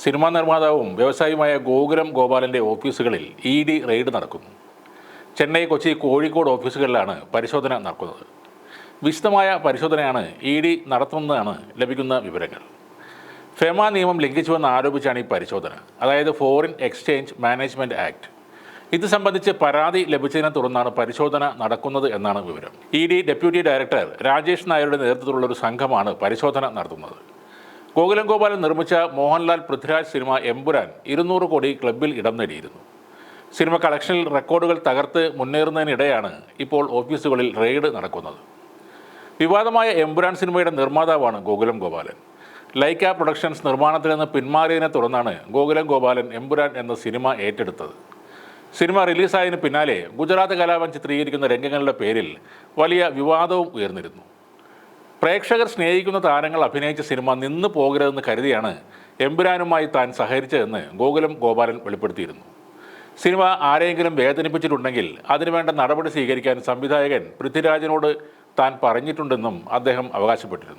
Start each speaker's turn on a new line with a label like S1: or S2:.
S1: Cinema നിർമ്മാതാവും വ്യവസായിയുമായ Gokulam ഗോപാലന്റെ ഓഫീസുകളിൽ E D raid നടക്കുന്നു. ചെന്നൈ കൊച്ചി കോഴിക്കോട് ഓഫീസുകളിലാണ് പരിശോധന നടക്കുന്നത്. വിശദമായ പരിശോധനയാണ് ഇ ഡി നടത്തുന്നതാണ് ലഭിക്കുന്ന വിവരങ്ങൾ. ഫെമ നിയമം ലംഘിച്ചുവെന്ന് ആരോപിച്ചാണ് ഈ പരിശോധന. അതായത് ഫോറിൻ എക്സ്ചേഞ്ച് മാനേജ്മെന്റ് ആക്ട്. ഇത് സംബന്ധിച്ച് പരാതി ലഭിച്ചതിനെ തുടർന്നാണ് പരിശോധന നടക്കുന്നത് എന്നാണ് വിവരം. E D deputy director Rajesh നായരുടെ നേതൃത്വത്തിലുള്ള ഒരു സംഘമാണ് പരിശോധന നടത്തുന്നത്. ഗോകുലം ഗോപാലൻ നിർമ്മിച്ച മോഹൻലാൽ പൃഥ്വിരാജ് സിനിമ എമ്പുരാൻ ഇരുന്നൂറ് കോടി ക്ലബിൽ ഇടം നേടിയിരുന്നു. സിനിമ കളക്ഷനിൽ റെക്കോർഡുകൾ തകർത്ത് മുന്നേറുന്നതിനിടെയാണ് ഇപ്പോൾ ഓഫീസുകളിൽ റെയ്ഡ് നടക്കുന്നത്. വിവാദമായ എമ്പുരാൻ സിനിമയുടെ നിർമ്മാതാവാണ് ഗോകുലം ഗോപാലൻ. ലൈക്ക പ്രൊഡക്ഷൻസ് നിർമ്മാണത്തിൽ നിന്ന് പിന്മാറിയതിനെ തുടർന്നാണ് ഗോകുലം ഗോപാലൻ എമ്പുരാൻ എന്ന സിനിമ ഏറ്റെടുത്തത്. സിനിമ റിലീസായതിനു പിന്നാലെ ഗുജറാത്ത് കലാപം ചിത്രീകരിക്കുന്ന രംഗങ്ങളുടെ പേരിൽ വലിയ വിവാദവും ഉയർന്നിരുന്നു. പ്രേക്ഷകർ സ്നേഹിക്കുന്ന താരങ്ങൾ അഭിനയിച്ച സിനിമ നിന്ന് പോകരുതെന്ന് കരുതിയാണ് എമ്പുരാനുമായി താൻ സഹകരിച്ചതെന്ന് ഗോകുലം ഗോപാലൻ വെളിപ്പെടുത്തിയിരുന്നു. സിനിമ ആരെയെങ്കിലും വേദനിപ്പിച്ചിട്ടുണ്ടെങ്കിൽ അതിനുവേണ്ട നടപടി സ്വീകരിക്കാൻ സംവിധായകൻ പൃഥ്വിരാജിനോട് താൻ പറഞ്ഞിട്ടുണ്ടെന്നും അദ്ദേഹം അവകാശപ്പെട്ടിരുന്നു.